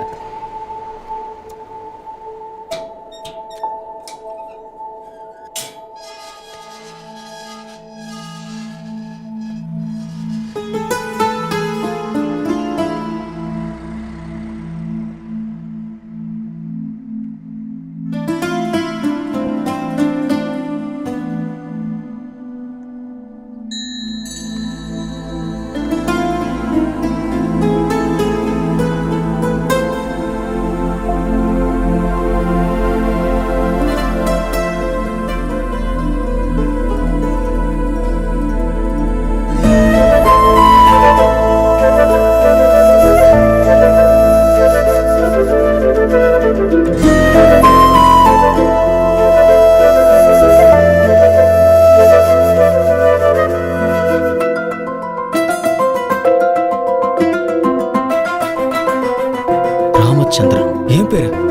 you என் ஏன் பேரு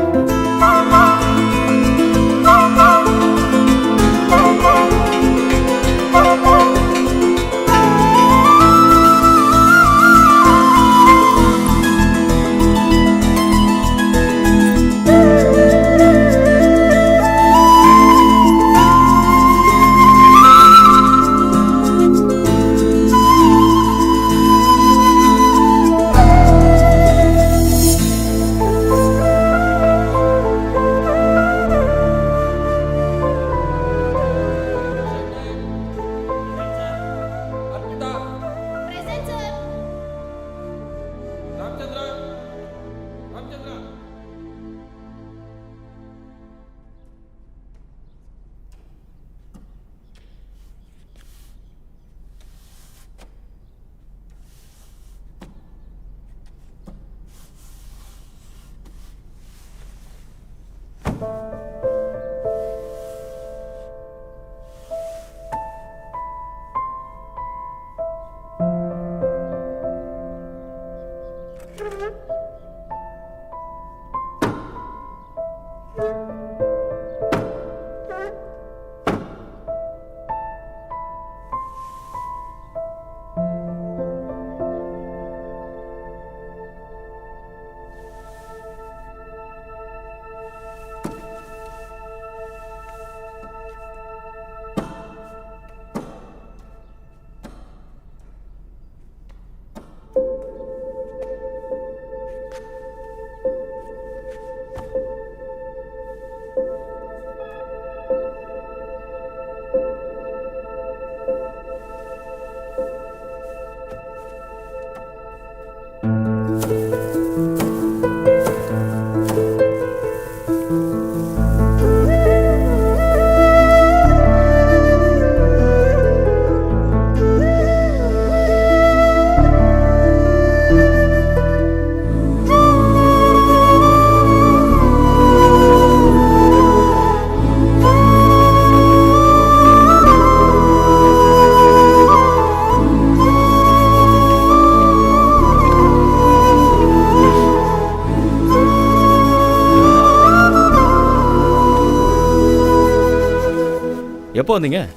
எப்போ வந்தீங்க?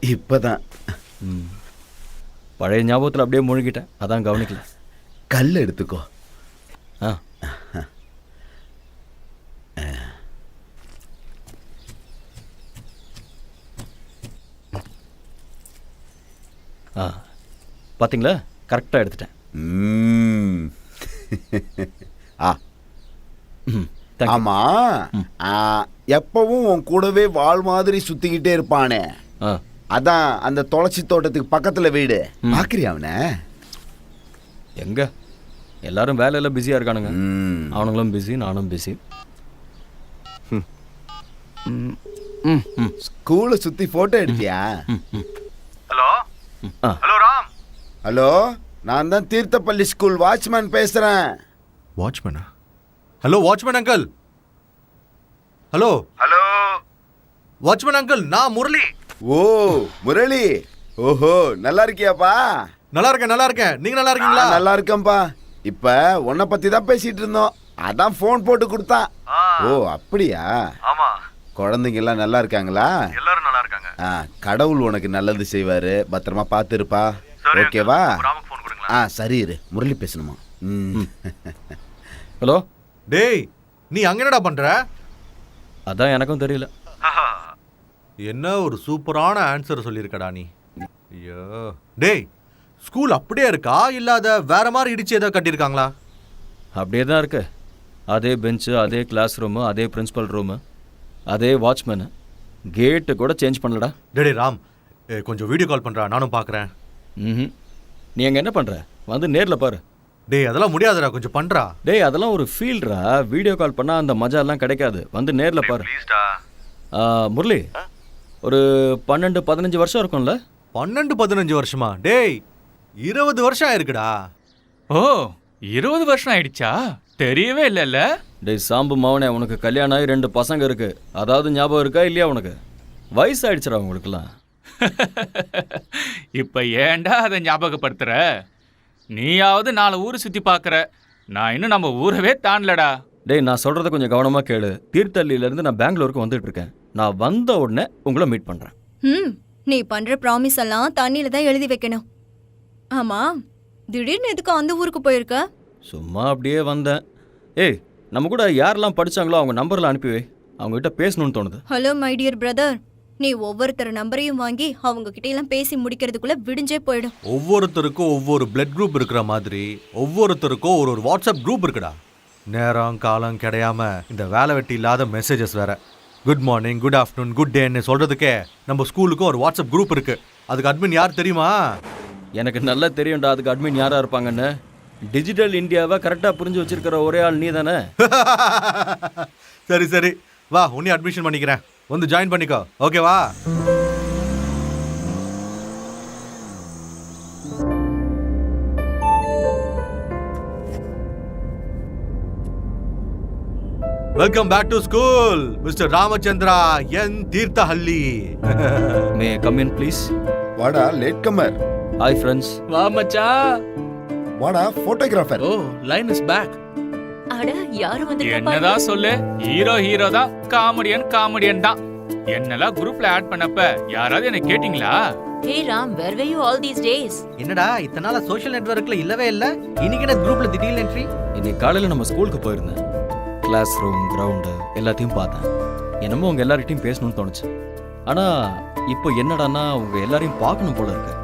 இப்பதான். பழைய ஞாபகத்தில் அப்படியே முழுகிட்டேன். அதான் கவனிக்கல. கல் எடுத்துக்கோ. ஆ. ஆ. பார்த்தீங்களா கரெக்டாக எடுத்துட்டேன். ஆ. ம். ஆமா. ஆ, எப்பவும் உன் கூடவே வாள் மாதிரி சுத்திக்கிட்டே இருப்பானே. அதான் அந்த துளசி தோட்டத்துக்கு பக்கத்துல வீடு. பாக்குறியா அவனை? எங்க? எல்லாரும் வேலையில பிஸியாக இருக்கானுங்க. அவனுங்களும் பிஸி நானும் பிஸி ம். ம். ம். ஸ்கூலை சுத்தி போட்டோ எடுத்தியா? ஹலோ? ஹலோ ராம்? ஹலோ? நான் தான் தீர்த்தப்பள்ளி ஸ்கூல் வாட்ச்மேன் பேசுறேன். வாட்ச்மேனா hello watchman uncle hello hello watchman uncle நான் முரளி ஓ முரளி ஓஹோ நல்லா இருக்கியாப்பா? நல்லா இருக்கேன் நல்லா இருக்கேன் நீங்க நல்லா இருக்கீங்களா நல்லா இருக்கேன்பா இப்ப உன்னை பத்தி தான் பேசிட்டு இருந்தோம். அதான் ஃபோன் போட்டு கொடுத்தான். ஓ அப்படியா? ஆமா. குழந்தைங்க எல்லாம் நல்லா இருக்காங்களா? எல்லாரும் நல்லா இருக்காங்க. ஆ, கடவுள் உனக்கு நல்லது செய்வாரு. பத்திரமா பார்த்து இருப்பா சரி. ஓகேவா ஆ சரி இரு. முரளி பேசணுமா? ம். ஹலோ? டேய் நீ அங்க என்னடா பண்ற? அதான் எனக்கும் தெரியல. என்ன ஒரு சூப்பரான ஆன்சர் சொல்லியிருக்கடா நீ. ஐயோ. டேய் ஸ்கூல் அப்படியே இருக்கா? இல்லாத வேற மாதிரி இடிச்சு ஏதோ கட்டியிருக்காங்களா? அப்படியே தான் இருக்கு. அதே பெஞ்சு அதே கிளாஸ் ரூமு அதே பிரின்சிபல் ரூமு அதே வாட்ச்மேனு கேட்டு கூட சேஞ்ச் பண்ணலடா. டேய் ராம் கொஞ்சம் வீடியோ கால் பண்றா. நானும் பார்க்கறேன் ம் நீ அங்கே என்ன பண்ணுற வந்து நேரில் பாரு. டேய் அதெல்லாம் முடியாதுடா கொஞ்சம் பண்றா. டேய் அதெல்லாம் ஒரு ஃபீல்ட்ரா வீடியோ கால் பண்ணால் அந்த மஜாலாம் கிடைக்காது. வந்து நேரில் பாரு. ஆ, முரளி ஒரு பன்னெண்டு பதினஞ்சு வருஷம் இருக்கும்ல? பன்னெண்டு பதினஞ்சு வருஷமா? டேய் இருபது வருஷம் ஆயிருக்குடா. ஓ இருபது வருஷம் ஆயிடுச்சா? தெரியவே இல்லைல்ல. டேய் சாம்பு மவனே உனக்கு கல்யாணம் ஆகி ரெண்டு பசங்க இருக்கு. அதாவது ஞாபகம் இருக்கா இல்லையா உனக்கு? வயசாயிடுச்சுடா உங்களுக்குலாம் இப்ப ஏன்டா அதை ஞாபகப்படுத்துற? நீயாவது நாலு ஊர் சுத்தி பார்க்கற. நான் இன்னும் நம்ம ஊரவே தாண்டலடா. டேய் நான் சொல்கிறத கொஞ்சம் கவனமாக கேளு. தீர்த்தள்ளியிலேருந்து நான் பெங்களூருக்கு வந்துட்டு இருக்கேன். நான் வந்த உடனே உங்களை மீட் பண்ணுறேன் ம் நீ பண்ற ப்ராமிஸ் எல்லாம் தண்ணியில தான் எழுதி வைக்கணும். ஆமா திடீர்னு எதுக்கு அந்த ஊருக்கு போயிருக்க? சும்மா அப்படியே வந்தேன். ஏய் நம்ம கூட யாரெல்லாம் படிச்சாங்களோ அவங்க நம்பரில் அனுப்பி வை. அவங்ககிட்ட பேசணும்னு தோணுது. ஹலோ மை டியர் பிரதர் நீ ஒவ்வொருத்தர் நம்பரையும் வாங்கி அவங்க கிட்ட எல்லாம் பேசி முடிக்கிறதுக்குள்ள விடிஞ்சே போயிடும். ஒவ்வொருத்தருக்கும் ஒவ்வொரு பிளட் குரூப் இருக்கிற மாதிரி ஒவ்வொருத்தருக்கும் ஒரு ஒரு வாட்ஸ்அப் குரூப் இருக்குடா. நேரம் காலம் கிடையாம இந்த வேலை வெட்டி இல்லாத மெசேஜஸ் வேற. Good morning good afternoon good டேன்னு சொல்றதுக்கே நம்ம ஸ்கூலுக்கும் ஒரு வாட்ஸ்அப் குரூப் இருக்கு. அதுக்கு அட்மின் யார் தெரியுமா? எனக்கு நல்லா தெரியும்டா அதுக்கு அட்மின் யாராக இருப்பாங்கன்னு. டிஜிட்டல் இந்தியாவை கரெக்டாக புரிஞ்சு வச்சிருக்கிற ஒரே ஆள் நீ தானே சரி சரி. வா உன்னையும் அட்மிஷன் பண்ணிக்கிறேன். வந்து ஜாயின் பண்ணிக்கோ. ஓகேவா welcome back to school mister Ramachandra N Thirthahalli may come in please வாடா லேட் கமர் ஹாய் ஃப்ரெண்ட்ஸ் வா மச்சான். வாடா photographer oh line is back அட யாரு வந்து என்னதான் சொல்லு? ஹீரோ ஹீரோ தான். காமெடியன் காமெடியன் தான். என்னெல்லாம் குரூப்ல ஆட் பண்ணப்ப யாராவது என்ன கேட்டிங்களா? Hey Ram where were you all these days என்னடா இத்தனை நாளா சோஷியல் நெட்வொர்க்ல இல்லவே இல்ல? இன்னைக்கு என்ன குரூப்ல திடீர்னு என்ட்ரி இன்னைக்கு காலையில் நம்ம ஸ்கூலுக்கு போயிருந்தேன். கிளாஸ் ரூம் கிரவுண்டு எல்லாத்தையும் பார்த்தேன். என்னமோ உங்கள் எல்லார்கிட்டையும் பேசணும்னு தோணுச்சு. ஆனால் இப்போ என்னடான்னா உங்க எல்லாரையும் பார்க்கணும் போல இருக்கு.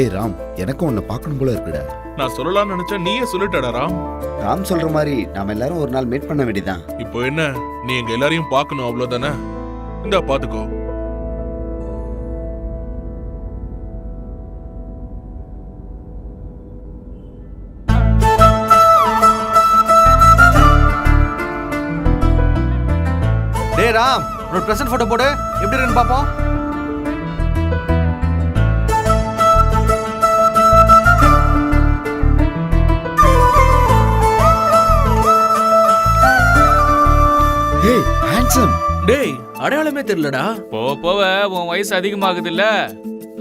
ஏய் ராம் எனக்கும் உன்னை பார்க்கணும் போல இருக்குடா. நான் சொல்லலாம்னு நினைச்சேன் நீயே சொல்லிட்டடா ராம். ராம் சொல்ற மாதிரி நாம எல்லாரும் ஒரு நாள் மீட் பண்ண வேண்டியதான் இப்போ என்ன? நீ எங்க எல்லாரையும் பார்க்கணும் அவ்வளவுதானே? இந்தா பாத்துக்கோ. டே ராம் ஒரு பிரசன்ட் போட்டோ போடு. எப்படி இருக்குன்னு பாப்போம்? ஹேண்ட்ஸம் டேய் அடையாளமே தெரியலடா. போ போவ உன் வயசு அதிகமாகுது இல்ல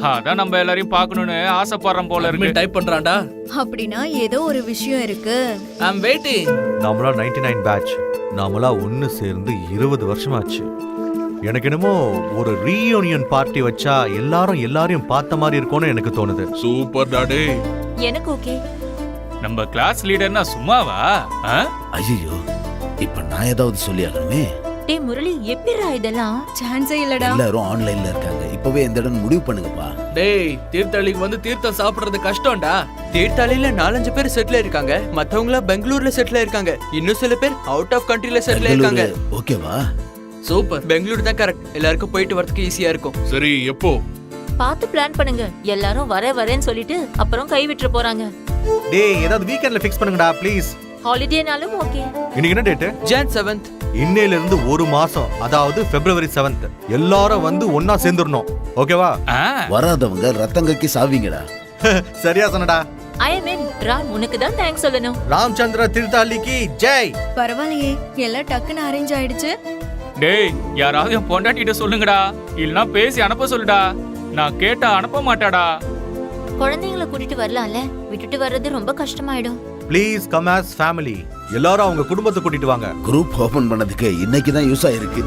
அதான் நம்ம எல்லாரையும் பார்க்கணும்னு ஆசைப்படுறோம் போல இருக்கு. டைப் பண்றான்டா. அப்படின்னா ஏதோ ஒரு விஷயம் இருக்கு. ஐ அம் வெயிட்டிங் நாமளா நைன்டி நைன் பேட்ச் நாமளா ஒன்று சேர்ந்து இருபது வருஷமாச்சு. எனக்கு என்னமோ ஒரு ரீயூனியன் பார்ட்டி வச்சா எல்லாரும் எல்லாரையும் பார்த்த மாதிரி இருக்கும்னு எனக்கு தோணுது. சூப்பர் டாடே எனக்கு ஓகே நம்ம கிளாஸ் லீடர்னா சும்மாவா? ஆ? ஐயோ இப்ப நான் ஏதாவது சொல்லி ஆகணுமே டே முரளி எப்படிடா இதெல்லாம்? சான்ஸே இல்லடா. எல்லாரும் ஆன்லைன்ல இருக்காங்க. இப்பவே எந்த இடம் முடிவு பண்ணுங்கப்பா. டேய் தீர்த்தளிக்கு வந்து தீர்த்தம் சாப்பிடுறது கஷ்டம்டா. தீர்த்தாளில நாலஞ்சு பேர் செட்டில் இருக்காங்க. மத்தவங்கள பெங்களூர்ல செட்டில் இருக்காங்க. இன்னும் சில பேர் அவுட் ஆஃப் கண்ட்ரில செட்டில் இருக்காங்க. ஓகேவா சூப்பர் பெங்களூர் தான் கரெக்ட் எல்லாருக்கும் போயிட்டு வரதுக்கு ஈஸியா இருக்கும். சரி எப்போ? பார்த்து பிளான் பண்ணுங்க. எல்லாரும் வர வரேன்னு சொல்லிட்டு அப்புறம் கை விட்டுற போறாங்க. டேய் ஏதாவது வீக்கெண்ட்ல ஃபிக்ஸ் பண்ணுங்கடா ப்ளீஸ் ஹாலிடேனாலும் ஓகே இன்னைக்கு என்ன டேட்டு ஜான் செவன்த் இன்னையில இருந்து ஒரு மாசம் அதாவது பிப்ரவரி செவன்த் எல்லாரும் வந்து ஒன்னா சேர்ந்துடணும் ஓகேவா ஆ. வராதவங்க ரத்தங்கக்கு சாவீங்கடா. சரியா சொன்னடா. ஐ எம் இன் ராம் உனக்கு தான் தேங்க்ஸ் சொல்லணும். ராமச்சந்திர தீர்த்தாளிக்கு ஜெய். பரவாயில்லையே எல்லாம் டக்குன்னு அரேஞ்ச் ஆயிடுச்சு. டேய் யாராவது என் பொண்டாட்டிட்ட சொல்லுங்கடா. இல்லனா பேசி அனுப்ப சொல்லுடா. நான் கேட்டா அனுப்ப மாட்டாடா. குழந்தைங்களை கூட்டிட்டு வரலாம்ல? விட்டுட்டு வர்றது ரொம்ப கஷ்டமாயிடும். ப்ளீஸ் கம் ஆஸ் ஃபேமிலி எல்லாரும் அவங்க குடும்பத்தை கூட்டிட்டு வாங்க. குரூப் ஓபன் பண்ணதுக்கு இன்னைக்கு தான் யூஸ் ஆயிருக்கு.